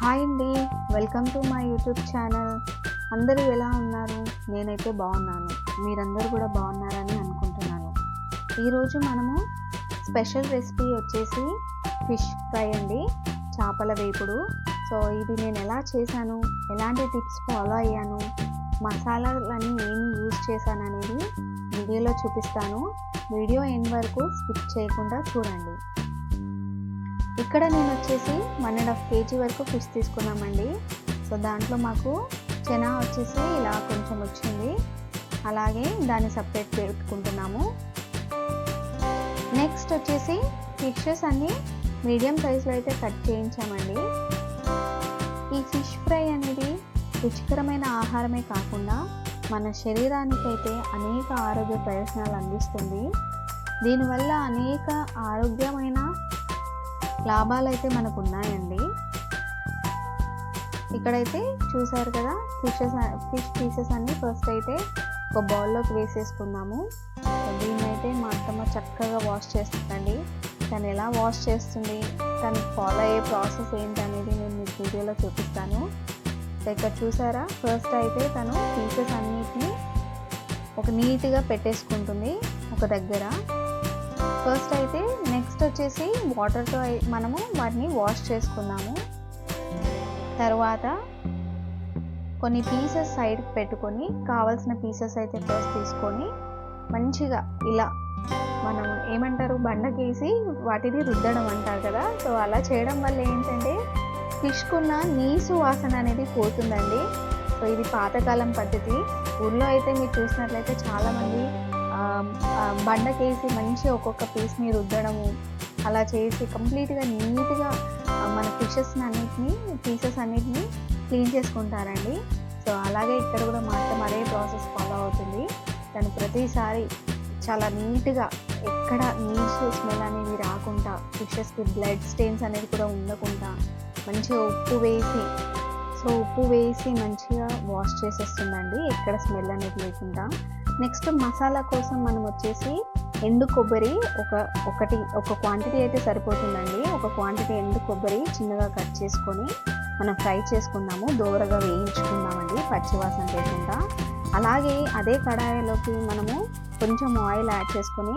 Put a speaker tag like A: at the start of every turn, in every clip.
A: Hi అండి. Welcome to my YouTube channel. అందరూ ఎలా ఉన్నారు? నేనైతే బాగున్నాను. మీరందరూ కూడా బాగున్నారని అనుకుంటున్నాను. ఈరోజు మనము స్పెషల్ రెసిపీ వచ్చేసి ఫిష్ ఫ్రై అండి. చేపల వేపుడు. సో ఇది నేను ఎలా చేశాను? ఎలాంటి టిప్స్ ఫాలో అయ్యాను? మసాలాలన్నీ ఏమి యూజ్ చేశాను అనేది వీడియోలో చూపిస్తాను. వీడియో ఎండ్ వరకు స్కిప్ చేయకుండా చూడండి. ఇక్కడ నేను వచ్చేసి వన్ అండ్ హాఫ్ కేజీ వరకు ఫిష్ తీసుకున్నామండి. సో దాంట్లో మాకు చెనా వచ్చేసి ఇలా కొంచెం వచ్చింది. అలాగే దాన్ని సపరేట్ పెట్టుకుంటున్నాము. నెక్స్ట్ వచ్చేసి ఫిషెస్ అన్నీ మీడియం సైజులో అయితే కట్ చేయించామండి. ఈ ఫిష్ ఫ్రై అనేది రుచికరమైన ఆహారమే కాకుండా మన శరీరానికైతే అనేక ఆరోగ్య ప్రయోజనాలు అందిస్తుంది. దీనివల్ల అనేక ఆరోగ్యమైన లాభాలు అయితే మనకు ఉన్నాయండి ఇక్కడైతే చూసారు కదా ఫిషెస్ ఫిష్ పీసెస్ అన్ని ఫస్ట్ అయితే ఒక బౌల్లోకి వేసేసుకుందాము దీన్ని అయితే మా అత్తమ్మ చక్కగా వాష్ చేస్తుందండి. తను ఎలా వాష్ చేస్తుంది తను ఫాలో అయ్యే ప్రాసెస్ ఏంటి అనేది నేను మీకు వీడియోలో చూపిస్తాను. ఇక్కడ చూసారా ఫస్ట్ అయితే తను పీసెస్ అన్నిటిని ఒక నీట్గా పెట్టేసుకుంటుంది ఒక దగ్గర. ఫస్ట్ అయితే నెక్స్ట్ వచ్చేసి వాటర్తో మనము వాటిని వాష్ చేసుకున్నాము. తర్వాత కొన్ని పీసెస్ సైడ్ పెట్టుకొని కావాల్సిన పీసెస్ అయితే ఫస్ట్ తీసుకొని మంచిగా ఇలా మనం ఏమంటారు బండకేసి వాటిని రుద్దడం అంటారు కదా. సో అలా చేయడం వల్ల ఏంటంటే ఫిష్కున్న నీసు వాసన అనేది పోతుందండి. సో ఇది పాతకాలం పద్ధతి. ఊళ్ళో అయితే మీరు చూసినట్లయితే చాలామంది బండకేసి మంచి ఒక్కొక్క పీస్ని రుద్దడము అలా చేసి కంప్లీట్గా నీట్గా మన ఫిషెస్ అన్నిటిని పీసెస్ అన్నిటిని క్లీన్ చేసుకుంటారండి. సో అలాగే ఇక్కడ కూడా మాత్రం అదే ప్రాసెస్ ఫాలో అవుతుంది. దాన్ని ప్రతిసారి చాలా నీట్గా ఎక్కడ నీచు స్మెల్ అనేది రాకుండా ఫిషెస్కి బ్లడ్ స్టెయిన్స్ అనేది కూడా ఉండకుండా మంచిగా ఉప్పు వేసి సో ఉప్పు వేసి మంచిగా వాష్ చేసేస్తుందండి. ఎక్కడ స్మెల్ అనేది లేకుండా. నెక్స్ట్ మసాలా కోసం మనం వచ్చేసి ఎండు కొబ్బరి ఒక ఒకటి ఒక క్వాంటిటీ అయితే సరిపోతుందండి. ఒక క్వాంటిటీ ఎండు కొబ్బరి చిన్నగా కట్ చేసుకొని మనం ఫ్రై చేసుకుందాము దూరగా వేయించుకుందామండి పచ్చివాసన లేకుండా. అలాగే అదే కడాయిలోకి మనము కొంచెం ఆయిల్ యాడ్ చేసుకొని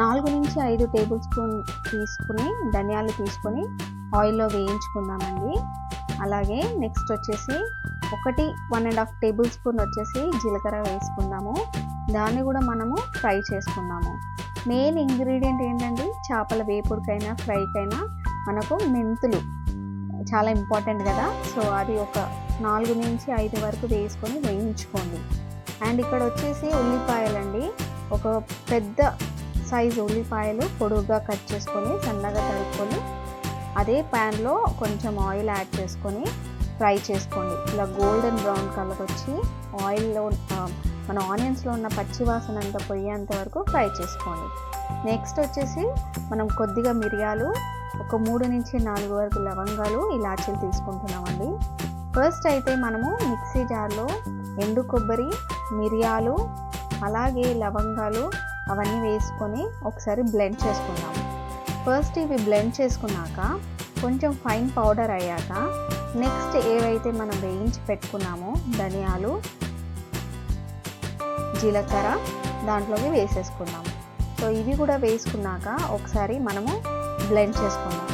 A: నాలుగు నుంచి ఐదు టేబుల్ స్పూన్ తీసుకుని ధనియాలు తీసుకొని ఆయిల్లో వేయించుకుందామండి. అలాగే నెక్స్ట్ వచ్చేసి ఒకటి one and half tablespoon వచ్చేసి జీలకర్ర వేసుకుందాము. దాన్ని కూడా మనము ఫ్రై చేసుకుందాము మెయిన్ ఇంగ్రీడియంట్ ఏంటండి చేపల వేపుడికైనా ఫ్రైకైనా మనకు మెంతులు చాలా ఇంపార్టెంట్ కదా. సో అది ఒక నాలుగు నుంచి ఐదు వరకు వేసుకొని వేయించుకోండి. అండ్ ఇక్కడ వచ్చేసి ఉల్లిపాయలండి. ఒక పెద్ద సైజు ఉల్లిపాయలు పొడుగ్గా కట్ చేసుకొని సన్నగా తరుక్కొని అదే ప్యాన్లో కొంచెం ఆయిల్ యాడ్ చేసుకొని ఫ్రై చేసుకోండి. ఇలా గోల్డెన్ బ్రౌన్ కలర్ వచ్చి ఆయిల్లో మన ఆనియన్స్లో ఉన్న పచ్చి వాసన అంతా పోయేంత వరకు ఫ్రై చేసుకోండి. నెక్స్ట్ వచ్చేసి మనం కొద్దిగా మిరియాలు ఒక మూడు నుంచి నాలుగు వరకు లవంగాలు ఇలాచీలు తీసుకుంటున్నామండి. ఫస్ట్ అయితే మనము మిక్సీ జార్లో ఎండు కొబ్బరి మిరియాలు అలాగే లవంగాలు అవన్నీ వేసుకొని ఒకసారి బ్లెండ్ చేసుకుందాం. ఫస్ట్ ఇవి బ్లెండ్ చేసుకున్నాక కొంచెం ఫైన్ పౌడర్ అయ్యాక నెక్స్ట్ ఏవైతే మనం వేయించి పెట్టుకున్నామో ధనియాలు జీలకర్ర దాంట్లోకి వేసేసుకున్నాము సో ఇవి కూడా వేసుకున్నాక ఒకసారి మనము బ్లెండ్ చేసుకున్నాం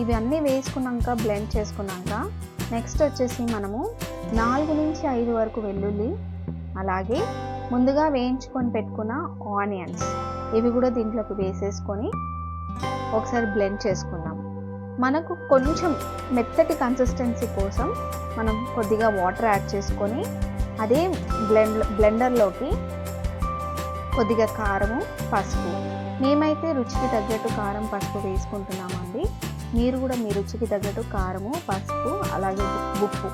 A: ఇవి అన్నీ వేసుకున్నాక బ్లెండ్ చేసుకున్నాక నెక్స్ట్ వచ్చేసి మనము నాలుగు నుంచి ఐదు వరకు వెల్లుల్లి అలాగే ముందుగా వేయించుకొని పెట్టుకున్న ఆనియన్స్ ఇవి కూడా దీంట్లోకి వేసేసుకొని ఒకసారి బ్లెండ్ చేసుకుందాం. మనకు కొంచెం మెత్తటి కన్సిస్టెన్సీ కోసం మనం కొద్దిగా వాటర్ యాడ్ చేసుకొని అదే బ్లెండ్ బ్లెండర్లోకి కొద్దిగా కారము పసుపు. మేమైతే రుచికి తగ్గట్టు కారం పసుపు వేసుకుంటున్నామండి. మీరు కూడా మీ రుచికి తగ్గట్టు కారము పసుపు అలాగే ఉప్పు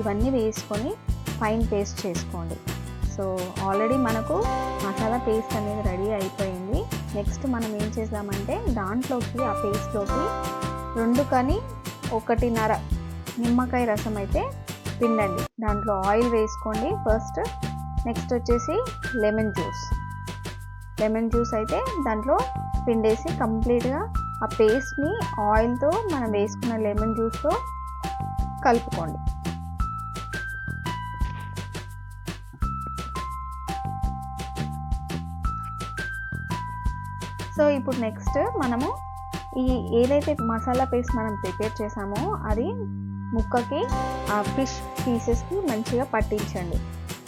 A: ఇవన్నీ వేసుకొని ఫైన్ పేస్ట్ చేసుకోండి. సో ఆల్రెడీ మనకు మసాలా పేస్ట్ అనేది రెడీ అయిపోయింది. నెక్స్ట్ మనం ఏం చేద్దామంటే దాంట్లోకి ఆ పేస్ట్లోకి రెండు కానీ ఒకటిన్నర నిమ్మకాయ రసం అయితే పిండండి దాంట్లో ఆయిల్ వేసుకోండి ఫస్ట్. నెక్స్ట్ వచ్చేసి లెమన్ జ్యూస్. లెమన్ జ్యూస్ అయితే దాంట్లో పిండేసి కంప్లీట్గా ఆ పేస్ట్ని ఆయిల్తో మనం వేసుకున్న లెమన్ జ్యూస్తో కలుపుకోండి. సో ఇప్పుడు నెక్స్ట్ మనము ఈ ఏదైతే మసాలా పేస్ట్ మనం ప్రిపేర్ చేసామో అది ముక్కకి ఆ ఫిష్ పీసెస్కి మంచిగా పట్టించండి.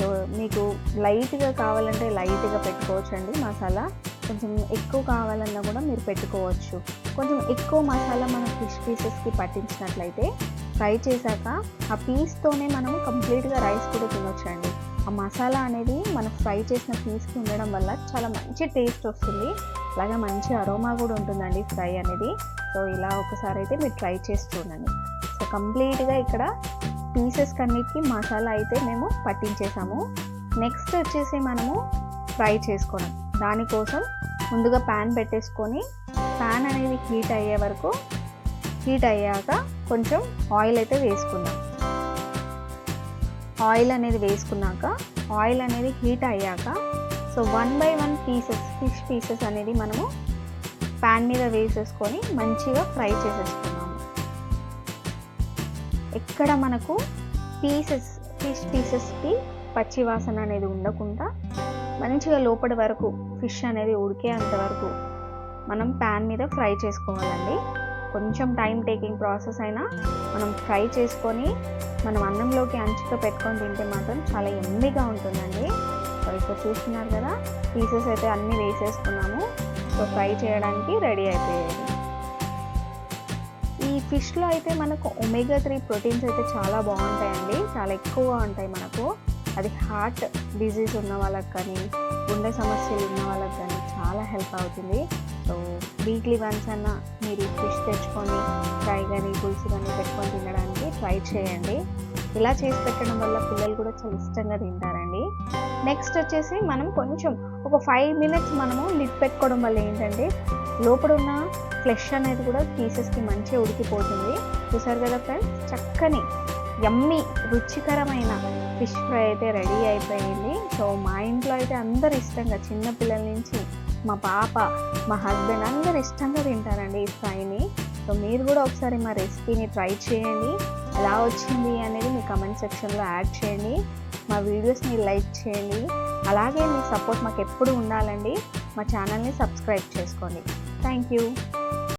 A: సో మీకు లైట్గా కావాలంటే లైట్గా పెట్టుకోవచ్చండి మసాలా. కొంచెం ఎక్కువ కావాలన్నా కూడా మీరు పెట్టుకోవచ్చు. కొంచెం ఎక్కువ మసాలా మనం ఫిష్ పీసెస్కి పట్టించినట్లయితే ఫ్రై చేశాక ఆ పీస్తోనే మనం కంప్లీట్గా రైస్ కూడా తినొచ్చండి. ఆ మసాలా అనేది మనం ఫ్రై చేసిన పీస్కి ఉండడం వల్ల చాలా మంచి టేస్ట్ వస్తుంది. అలాగే మంచి అరోమా కూడా ఉంటుందండి ఫ్రై అనేది. సో ఇలా ఒకసారి అయితే మీరు ట్రై చేసి చూడండి. సో కంప్లీట్గా ఇక్కడ పీసెస్ కన్నిటికి మసాలా అయితే మేము పట్టించేసాము. నెక్స్ట్ వచ్చేసి మనము ఫ్రై చేసుకోవడం. దానికోసం ముందుగా ప్యాన్ పెట్టేసుకొని ప్యాన్ అనేది హీట్ అయ్యే వరకు హీట్ అయ్యాక కొంచెం ఆయిల్ అయితే వేసుకుందాం. ఆయిల్ అనేది వేసుకున్నాక ఆయిల్ అనేది హీట్ అయ్యాక so one by one pieces fish pieces అనేది మనము ప్యాన్ మీద వేసేసుకొని మంచిగా ఫ్రై చేసేసుకున్నాము ఎక్కడ మనకు పీసెస్ ఫిష్ పీసెస్కి పచ్చి వాసన అనేది ఉండకుండా మంచిగా లోపటి వరకు ఫిష్ అనేది ఉడికేంత వరకు మనం ప్యాన్ మీద ఫ్రై చేసుకోవాలండి. కొంచెం టైం టేకింగ్ ప్రాసెస్ అయినా మనం ఫ్రై చేసుకొని మనం అన్నంలోకి అంచుతో పెట్టుకొని తింటే మాత్రం చాలా ఎమ్మిగా ఉంటుందండి. సో ఇక్కడ చూస్తున్నారు కదా పీసెస్ అయితే అన్నీ వేసేసుకున్నాము. సో ఫ్రై చేయడానికి రెడీ అయిపోయాయి. ఈ ఫిష్లో అయితే మనకు ఒమేగా త్రీ ప్రోటీన్స్ అయితే చాలా బాగుంటాయండి. చాలా ఎక్కువగా ఉంటాయి మనకు. అది హార్ట్ డిజీజ్ ఉన్న వాళ్ళకి కానీ గుండె సమస్యలు ఉన్న వాళ్ళకి కానీ చాలా హెల్ప్ అవుతుంది. సో వీక్లీ వన్స్ అన్న మీరు ఫిష్ తెచ్చుకొని ఫ్రై కానీ పులుసు కానీ పెట్టుకొని తినడానికి ట్రై చేయండి. ఇలా చేసి పెట్టడం వల్ల పిల్లలు కూడా చాలా ఇష్టంగా తింటారండి. నెక్స్ట్ వచ్చేసి మనం కొంచెం ఒక ఫైవ్ మినిట్స్ మనము లిడ్ పెట్టుకోవడం వల్ల ఏంటంటే లోపల ఉన్న ఫ్లెష్ అనేది కూడా పీసెస్కి మంచిగా ఉడికిపోతుంది. చూసారు కదా ఫ్రెండ్స్ చక్కని యమ్మీ రుచికరమైన ఫిష్ ఫ్రై అయితే రెడీ అయిపోయింది. సో మా ఇంట్లో అయితే అందరు ఇష్టంగా చిన్నపిల్లల నుంచి మా పాప మా హస్బెండ్ అందరు ఇష్టంగా తింటారండి ఈ ఫ్రైని సో మీరు కూడా ఒకసారి మా రెసిపీని ట్రై చేయండి. ఎలా వచ్చింది అనేది మీ కమెంట్ సెక్షన్లో యాడ్ చేయండి. మా వీడియోస్ని లైక్ చేయండి. అలాగే మీ సపోర్ట్ మాకు ఎప్పుడు ఉండాలండి మా ఛానల్ని సబ్స్క్రైబ్ చేసుకోండి. Thank you